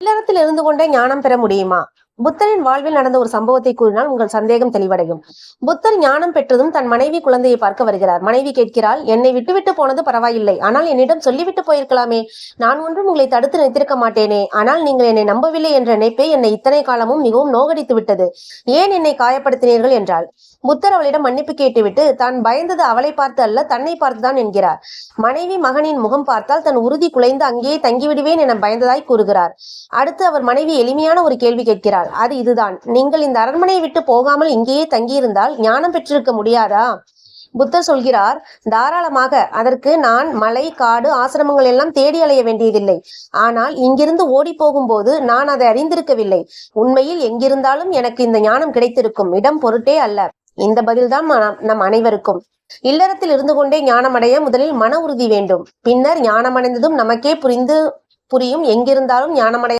இல்லறத்தில் இருந்து கொண்டே ஞானம் பெற முடியுமா? புத்தரின் வாழ்வில் நடந்த ஒரு சம்பவத்தை கூறினால் உங்கள் சந்தேகம் தெளிவடையும். புத்தர் ஞானம் பெற்றதும் தன் மனைவி குழந்தையை பார்க்க வருகிறார். மனைவி கேட்கிறாள் என்னை விட்டுவிட்டு போனது பரவாயில்லை. ஆனால் என்னிடம் சொல்லிவிட்டு போயிருக்கலாமே. நான் ஒன்றும் உங்களை தடுத்து நிறுத்திருக்க மாட்டேனே. ஆனால் நீங்கள் என்னை நம்பவில்லை என்ற நினைப்பே என்னை இத்தனை காலமும் மிகவும் நோகடித்து விட்டது. ஏன் என்னை காயப்படுத்தினீர்கள்? என்றாள். புத்தர் அவளிடம் மன்னிப்பு கேட்டுவிட்டு தான் பயந்தது அவளை பார்த்து அல்ல தன்னை பார்த்துதான் என்கிறார். மனைவி மகனின் முகம் பார்த்தால் தன் உறுதி குலைந்து அங்கேயே தங்கிவிடுவேன் என பயந்ததாய் கூறுகிறார். அடுத்து அவர் மனைவி எளிமையான ஒரு கேள்வி கேட்கிறார். அது இதுதான். நீங்கள் இந்த அரண்மனையை விட்டு போகாமல் இங்கேயே தங்கியிருந்தால் ஞானம் பெற்றிருக்க முடியாதா? புத்தர் சொல்கிறார் தாராளமாக அதற்கு நான் மலை காடு ஆசிரமங்கள் எல்லாம் தேடி அலைய வேண்டியதில்லை. ஆனால் இங்கிருந்து ஓடி போகும்போது நான் அதை அறிந்திருக்கவில்லை. உண்மையில் எங்கிருந்தாலும் எனக்கு இந்த ஞானம் கிடைத்திருக்கும். இடம் பொருட்டே அல்ல. இந்த பதில்தான் நம் அனைவருக்கும். இல்லறத்தில் இருந்து கொண்டே ஞானமடைய முதலில் மன உறுதி வேண்டும். பின்னர் ஞானமடைந்ததும் நமக்கே புரிந்து புரியும் எங்கிருந்தாலும் ஞானமடைய